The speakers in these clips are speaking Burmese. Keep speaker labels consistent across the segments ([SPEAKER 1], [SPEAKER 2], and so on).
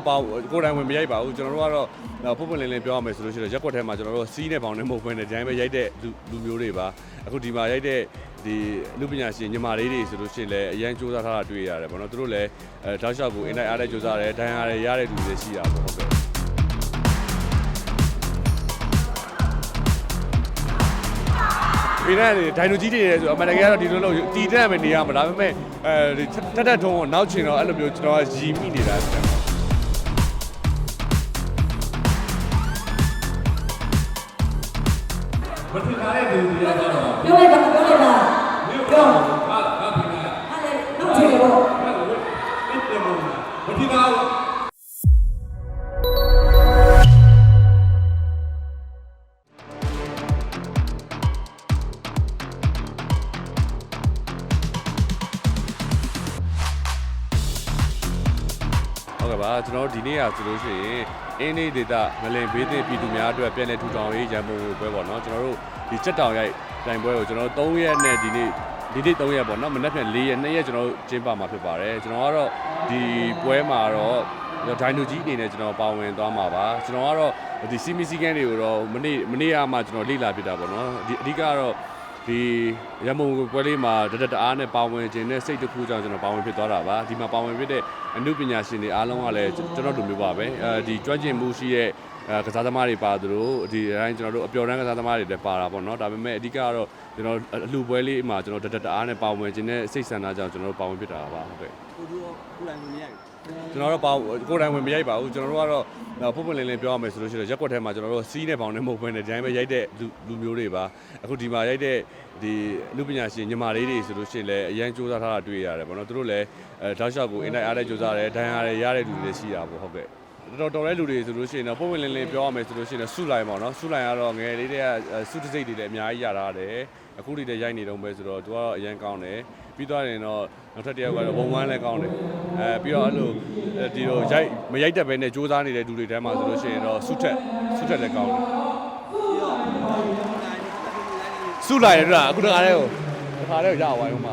[SPEAKER 1] တော့ပေါ့ကိုယ်တိုင်ဝင်မရိုက်ပါဘူးကျွန်တော်တို့ကတော့ပုံပွင့်လင်းလင်းပြောရမယ်ဆိုလို့ရှိရင်ရက်ကွက်ထဲမှာကျွန်တော်တို့စီးနေပေါင်းနဲ့မဟုတ်ဘဲနဲ့ဒီတိုင်းပဲရိုက်တဲ့လူလူမျိုးတွေပါအခုဒီမှာရိုက်တဲ့ဒီလူပညာရှင်ညီမလေးတွေဆိုလို့ရှိရင်လည်းအရန်စူးစမ်းထားတာတွေ့ရတယ်ပေါ့နော်သူတို့လည်းအဲတောက်လျှောက်ကိုအင်တိုက်အားတိုက်စူးစမ်းတယ်ဒဏ်ရာတွေရတဲ့လူတွေရှိတာပေါ့ဟုတ်ကဲ့ပြနေတဲ့ဒိုင်နိုကြီးတွေရဲဆိုအမှန်တကယ်ကတော့ဒီလိုလိုတီတက်မယ်နေရမှာဒါပေမဲ့အဲဒီထက်ထက်ထုံးကိုနောက်ချင်တော့အဲ့လိုမျိုးကျွန်တော်ကရီမိနေတာ
[SPEAKER 2] မထင်ထားတဲ့လူတွေကတော့
[SPEAKER 3] ပြောလိုက်တာပြောလိုက်တာပြော
[SPEAKER 2] ဟု
[SPEAKER 3] တ်
[SPEAKER 1] ကဲ့ပါကျွန်တော်တို့ဒီနေ့ကဆိုလို့ရှိရင်အင်းလေးဒေတာငလင်ဘေးသစ်ပြည်သူများအတွက်ပြည်내ထူထောင်ရေးရန်ပုံငွေပွဲပေါ့နော်ကျွန်တော်တို့ဒီစက်တောင်ရိုက်တိုင်ပွဲကိုကျွန်တော်တို့3ရက်နဲ့ဒီနေ့ဒီနေ့3ရက်ပေါ့နော်မနေ့ပြန်4ရက်2ရက်ကျွန်တော်တို့ကျင်းပမှာဖြစ်ပါတယ်ကျွန်တော်ကတော့ဒီပွဲမှာတော့ဒိုင်နိုကြီးအနေနဲ့ကျွန်တော်ပါဝင်သွားမှာပါကျွန်တော်ကတော့ဒီစီမီစီကန်တွေကိုတော့မနေ့မနေ့ကမှကျွန်တော်လေ့လာပြတာပေါ့နော်ဒီအဓိကကတော့ ဒီရမုံပွဲလေးမှာတတတအားနဲ့ပါဝင်ခြင်းနဲ့စိတ်တစ်ခုကြောင့်ကျွန်တော်ပါဝင်ဖြစ်သွားတာပါဒီမှာပါဝင်ဖြစ်တဲ့အမှုပညာရှင်တွေအားလုံးကလည်းကျွန်တော်တို့မျိုးပါပဲအဲဒီကျွမ်းကျင်မှုရှိတဲ့အဲ ကစားသမားတွေပါသလိုဒီအတိုင်းကျွန်တော်တို့အပျော်တမ်းကစားသမားတွေလည်းပါတာပေါ့နော်ဒါပေမဲ့အဓိကကတော့ကျွန်တော်အလှပွဲလေးမှာကျွန်တော်တတတအားနဲ့ပါဝင်ခြင်းနဲ့စိတ်ဆန္ဒကြောင့်ကျွန်တော်တို့ပါဝင်ဖြစ်တာပါဟုတ်ကဲ့
[SPEAKER 4] ကိုတို့ကိုလိုင်းဝင်မရိုက်
[SPEAKER 1] ကျွန်တော်တို့ပေါ့ကိုယ်တိုင်ဝင်မရိုက်ပါဘူးကျွန်တော်တို့ကတော့ပုံပွင့်လင်းလင်းပြောရမယ်ဆိုလို့ရှိရင်ရက်ကွက်ထဲမှာကျွန်တော်တို့စီးနေပေါင်းနဲ့မဟုတ်ဘဲနဲ့ဒီတိုင်းပဲရိုက်တဲ့လူလူမျိုးတွေပါအခုဒီမှာရိုက်တဲ့ဒီလူပညာရှင်ညီမလေးတွေဆိုလို့ရှိရင်လည်းအရန်စူးစမ်းထားတာတွေ့ရတယ်ပေါ့နော်သူတို့လည်းအဲတောက်လျှောက်ကိုအင်တိုက်အားတိုက်စူးစမ်းတယ်ဒဏ်ရာတွေရတဲ့လူတွေလည်းရှိတာပေါ့ဟုတ်ကဲ့ တော်တော်တဲ့လူတွေဆိုလို့ရှိရင်တော့ပုံပွင့်လင်းလင်းပြောရမယ်ဆိုလို့ရှိရင်စုလိုက်ပါတော့စုလိုက်ကတော့ငယ်လေးတွေကစုတစိတ်တွေလည်းအများကြီးရထားတယ်အခုတွေလည်းရိုက်နေတော့ပဲဆိုတော့သူကတော့အရန်ကောင်းတယ်ပြီးသွားရင်တော့နောက်ထပ်တစ်ယောက်ကတော့ဘုံဝမ်းလည်းကောင်းတယ်အဲပြီးတော့အဲ့လိုဒီလိုရိုက်မရိုက်တတ်ပဲနဲ့စူးစမ်းနေတဲ့လူတွေထဲမှာဆိုလို့ရှိရင်တော့စုထက်စုထက်လည်းကောင်းတယ်
[SPEAKER 4] ပြီးတော့ကိုလိုင်းတက်ပြီးလိုက်နေ
[SPEAKER 1] စုလိုက်ရတော့အခုတခါတည်းကိုတခါတည်းကိုရအောင်ဝိုင်းအောင်ပါ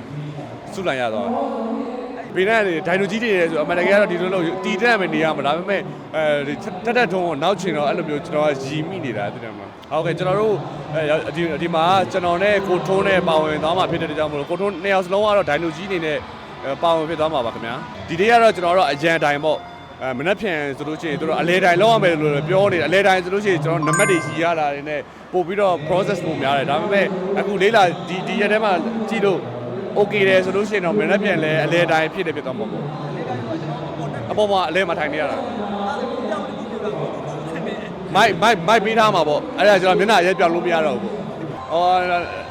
[SPEAKER 1] စုလိုက်ရသွား ဘေးနဲ့ဒိုင်နိုကြီးတွေရဲဆိုအမှန်တကယ်ကတော့ဒီလိုလိုတီတက်မယ်နေရမှာဒါပေမဲ့အဲဒီထက်ထက်ထုံးကိုနောက်ချင်တော့အဲ့လိုမျိုးကျွန်တော်ကရီမိနေတာတိတယ်မှာဟုတ်ကဲ့ကျွန်တော်တို့အဲဒီဒီမှာကျွန်တော်နဲ့ကိုထုံးနဲ့ပါဝင်သွားမှာဖြစ်တဲ့ကြောင့်မလို့ကိုထုံးနှစ်ယောက်စလုံးကတော့ဒိုင်နိုကြီးအနေနဲ့ပါဝင်ဖြစ်သွားမှာပါခင်ဗျာဒီနေ့ကတော့ကျွန်တော်တို့အရန်တိုင်ပေါ့အဲမနှက်ဖြန်ဆိုလို့ရှိရင်တို့အလဲတိုင်လောက်ရမယ်လို့ပြောနေတယ်အလဲတိုင်ဆိုလို့ရှိရင်ကျွန်တော်နံပါတ်တွေရှိရတာတွေနဲ့ပို့ပြီးတော့ process ပုံများတယ်ဒါပေမဲ့အခုလေးလာဒီဒီရက်ထဲမှာကြည့်လို့ okay တယ်ဆိုလို့ရှိရင်တော့မနှက်ဖြန်လဲအလဲတိုင်ဖြစ်တယ်ဖြစ်သွားမှာပေါ့အပေါ်မှာအလဲမှာထိုင်နေရတာမိုက်မိုက်မိုက်ပေးထားမှာပေါ့အဲ့ဒါကျွန်တော်မျက်နှာရဲပြောင်းလို့မရတော့ဘူးပေါ့အော်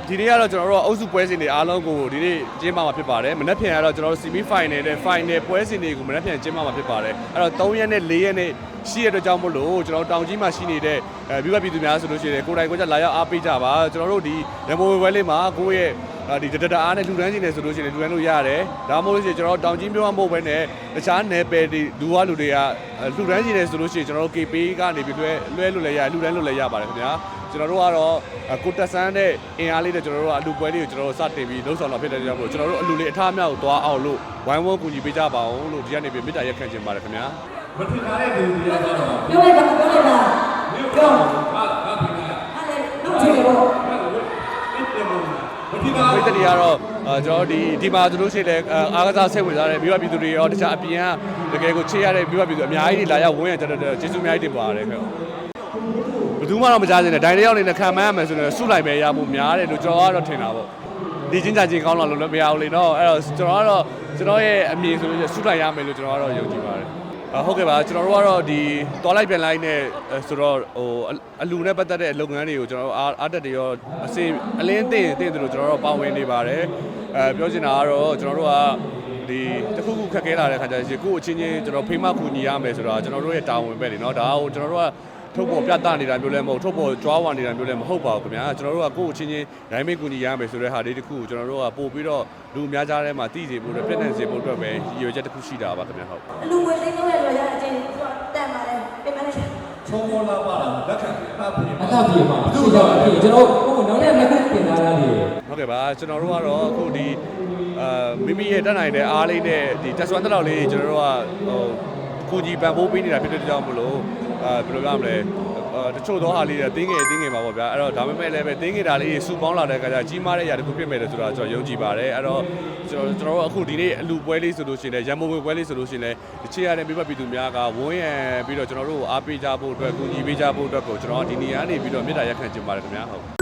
[SPEAKER 1] ဒီနေ့ကတော့ကျွန်တော်တို့အုပ်စုပွဲစဉ်တွေအားလုံးကိုဒီနေ့ကျင်းပမှာဖြစ်ပါတယ်မနက်ဖြန်ကတော့ကျွန်တော်တို့ semi final နဲ့ final ပွဲစဉ်တွေကိုမနက်ဖြန်ကျင်းပမှာဖြစ်ပါတယ်အဲ့တော့3ရက်နဲ့4ရက်နဲ့ရှိရတဲ့အတွက်ကြောင့်မို့လို့ကျွန်တော်တို့တောင်ကြီးမှာရှိနေတဲ့အဲမိဘပြည်သူများဆိုလို့ရှိရင်ကိုယ်တိုင်ကိုယ်ကျလာရောက်အားပေးကြပါကျွန်တော်တို့ဒီရမိုးပွဲလေးမှာကိုယ့်ရဲ့အာ ဒီတတတအားနဲ့လူတန်းစီနေဆိုလို့ရှိရင်လူတန်းလို့ရတယ်ဒါမှမဟုတ်လို့ရှိရင်ကျွန်တော်တို့တောင်ကြီးမျိုးမဟုတ်ဘဲနဲ့တခြားနယ်ပယ်တွေလူဝလူတွေကလူတန်းစီနေဆိုလို့ရှိရင်ကျွန်တော်တို့ KP ကနေပြီးလွှဲလွှဲလို့လည်းရလူတန်းလို့လည်းရပါတယ်ခင်ဗျာကျွန်တော်တို့ကတော့ကိုတက်ဆန်းတဲ့အင်အားလေးနဲ့ကျွန်တော်တို့ကအလူပွဲလေးကိုကျွန်တော်တို့စတင်ပြီးလှုပ်ဆောင်လာဖြစ်တဲ့ကြောင့်မို့ကျွန်တော်တို့အလူလေးအထားအမြောက်ကိုသွားအောင်လို့ဝိုင်းဝန်းကူညီပေးကြပါအောင်လို့ဒီကနေ့ပြီးမေတ္တာရက်ခံချင်ပါတယ်ခင်ဗျာ
[SPEAKER 2] မထင်ထားတဲ့လူတွေကတော့
[SPEAKER 3] ပြောလိုက်တာပြောလိုက်တာပြော
[SPEAKER 2] ဟာဟာပြင်လာ
[SPEAKER 3] ဟာလေနောက်ချေတော့
[SPEAKER 2] ဟာဝစ်တစ်တယ်မမထင်ထား
[SPEAKER 1] ပ
[SPEAKER 2] ဘူး
[SPEAKER 1] ရိသတ်တွေကတော့အာကျွန်တော်တို့ဒီဒီမှာဆိုလို့ရှိရင်လည်းအာအားကစားစိတ်ဝင်စားတဲ့မိဘပြည်သူတွေရောတခြားအပြင်ကတကယ်ကိုချေရတဲ့မိဘပြည်သူအများကြီးလာရောက်ဝန်းရကြတဲ့ကျေးဇူးအများကြီးတင်ပါတယ်ခင်ဗျဘယ်သူမှတော့မကြားစင်နဲ့ဒိုင်တယောက်အနေနဲ့ခံမှန်းရမယ်ဆိုရင်စုလိုက်ပဲရဖို့များတယ်လို့ကျွန်တော်ကတော့ထင်တာပေါ့ဒီချင်းကြချင်းကောင်းလာလို့လည်းမရဘူးလေနော်အဲ့တော့ကျွန်တော်ကတော့ကျွန်တော်ရဲ့အမြင်ဆိုလို့စုလိုက်ရမယ်လို့ကျွန်တော်ကတော့ယုံကြည်ပါတယ်အ ဟုတ်ကဲ့ပါကျွန်တော်တို့ကတော့ဒီတွားလိုက်ပြန်လိုက်နဲ့ဆိုတော့ဟိုအလူနဲ့ပတ်သက်တဲ့လုပ်ငန်းတွေကိုကျွန်တော်တို့အားအားတက်တွေရောအစင်အလင်းတင်တင်တယ်လို့ကျွန်တော်တို့ပါဝင်နေပါတယ်အဲပြောချင်တာကတော့ကျွန်တော်တို့ကဒီတစ်ခုခုခက်ခဲလာတဲ့ခါကျရင်ကိုယ့်အချင်းချင်းကျွန်တော်ဖိမကူညီရမယ်ဆိုတာကျွန်တော်တို့ရဲ့တာဝန်ပဲလေနော်ဒါကိုကျွန်တော်တို့ကထုတ်ပေါ်ပြသနေတာမျိုးလည်းမဟုတ်ထုတ်ပေါ်ကြွားဝါနေတာမျိုးလည်းမဟုတ်ပါဘူးခင်ဗျာကျွန်တော်တို့ကကိုယ့်အချင်းချင်းဒိုင်းမိတ်ကူညီရမယ်ဆိုတဲ့ဟာလေးတစ်ခုကိုကျွန်တော်တို့ကပို့ပြီးတော့လူအများကြားထဲမှာတည်စေဖို့အတွက်ပြည့်နေစေဖို့အတွက်ပဲရည်ရွယ်ချက်တစ်ခုရှိတာပါခင်ဗျာဟုတ်
[SPEAKER 3] အလူဝင်သိမ်းလို့
[SPEAKER 2] ချုံမောလာပါလားလက်ခံအပြင်
[SPEAKER 5] အကပြေမှာရှိကြပါပြီကျွန်တော်ဟိုနောက်နေ့နှစ်ခုပြင်ထားတာလေ
[SPEAKER 1] ဟုတ်ကဲ့ပါကျွန်တော်တို့ကတော့အခုဒီအာမိမိရဲ့တက်နိုင်တဲ့အားလေးနဲ့ဒီတက်ဆွမ်းတက်လောက်လေးကျွန်တော်တို့ကဟိုကိုကြီးပံပိုးပေးနေတာဖြစ်တဲ့ကြောင့်မလို့အာဘယ်လိုပြောရမလဲအာ တချို့သောအားလေးတွေတင်းငယ်တင်းငယ်ပါပေါ့ဗျာအဲ့တော့ဒါပေမဲ့လည်းပဲတင်းငယ်တာလေးတွေစူပေါင်းလာတဲ့အခါကျကြီးမားတဲ့အရာတစ်ခုဖြစ်မယ်လို့ဆိုတာကျွန်တော်ယုံကြည်ပါတယ်အဲ့တော့ကျွန်တော်ကျွန်တော်တို့အခုဒီနေ့အလူပွဲလေးဆိုလို့ရှိရင်လည်းရန်မိုးပွဲလေးဆိုလို့ရှိရင်လည်းတချေရတဲ့မိဘပြည်သူများကဝန်းရံပြီးတော့ကျွန်တော်တို့ကိုအားပေးကြဖို့အတွက်ကူညီပေးကြဖို့အတွက်ကိုကျွန်တော်ဒီနေရာနေပြီးတော့မေတ္တာရက်ခံချင်ပါတယ်ခင်ဗျာဟုတ်